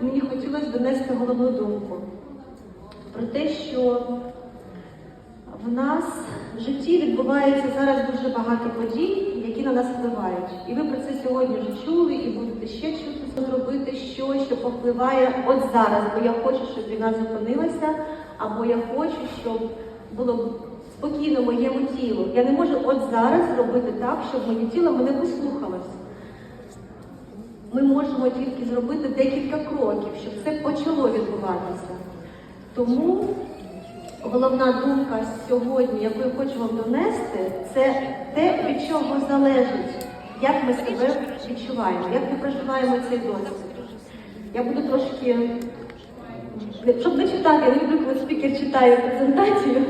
мені хотілося донести головну думку про те, що в нас в житті відбувається зараз дуже багато подій, які на нас впливають. І ви про це сьогодні вже чули і будете ще чути зробити щось, що повпливає от зараз, бо я хочу, щоб війна зупинилася, або я хочу, щоб було спокійно моєму тілу. Я не можу от зараз зробити так, щоб моє тіло мене вислухалось. Ми можемо тільки зробити декілька кроків, щоб це почало відбуватися. Тому головна думка сьогодні, яку я хочу вам донести, це те, від чого залежить, як ми себе відчуваємо, як ми проживаємо цей досвід. Я буду трошки, щоб не читати, я не люблю, коли спікер читає презентацію.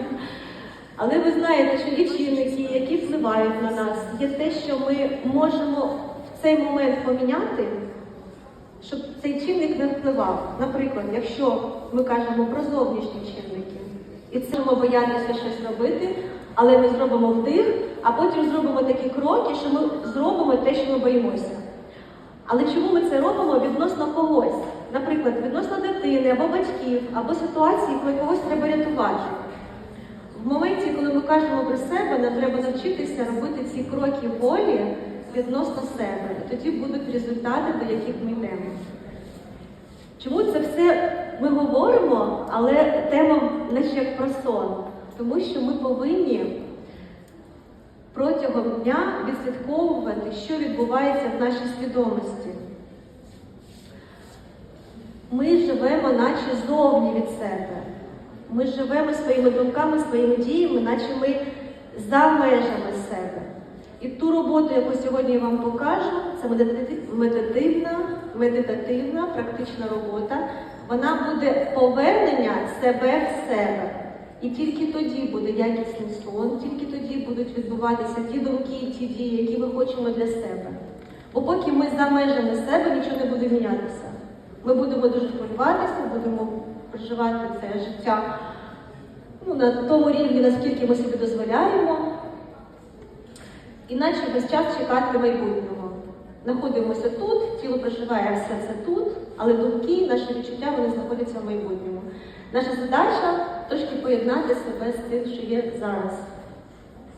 Але ви знаєте, що є чинники, які впливають на нас, є те, що ми можемо цей момент поміняти, щоб цей чинник не впливав. Наприклад, якщо ми кажемо про зовнішні чинники, і це ми боятися щось робити, але ми зробимо вдих, а потім зробимо такі кроки, що ми зробимо те, що ми боїмося. Але чому ми це робимо відносно когось? Наприклад, відносно дитини або батьків, або ситуації, коли когось треба рятувати. В моменті, коли ми кажемо про себе, нам треба навчитися робити ці кроки волі відносно себе. І тоді будуть результати, до яких ми йдемо. Чому це все ми говоримо, але тема наче як про сон? Тому що ми повинні протягом дня відслідковувати, що відбувається в нашій свідомості. Ми живемо, наче зовні від себе. Ми живемо своїми думками, своїми діями, наче ми за межами себе. І ту роботу, яку сьогодні я вам покажу, це медитивна, медитативна, практична робота. Вона буде повернення себе в себе. І тільки тоді буде якісний сон, тільки тоді будуть відбуватися ті думки і ті дії, які ми хочемо для себе. Бо поки ми за межами себе, нічого не буде мінятися. Ми будемо дуже хвилюватися, будемо проживати це життя ну, на тому рівні, наскільки ми собі дозволяємо, іначе весь час чекати майбутнього. Знаходимося тут, тіло проживає все це тут, але думки, наші відчуття вони знаходяться в майбутньому. Наша задача трошки поєднати себе з тим, що є зараз.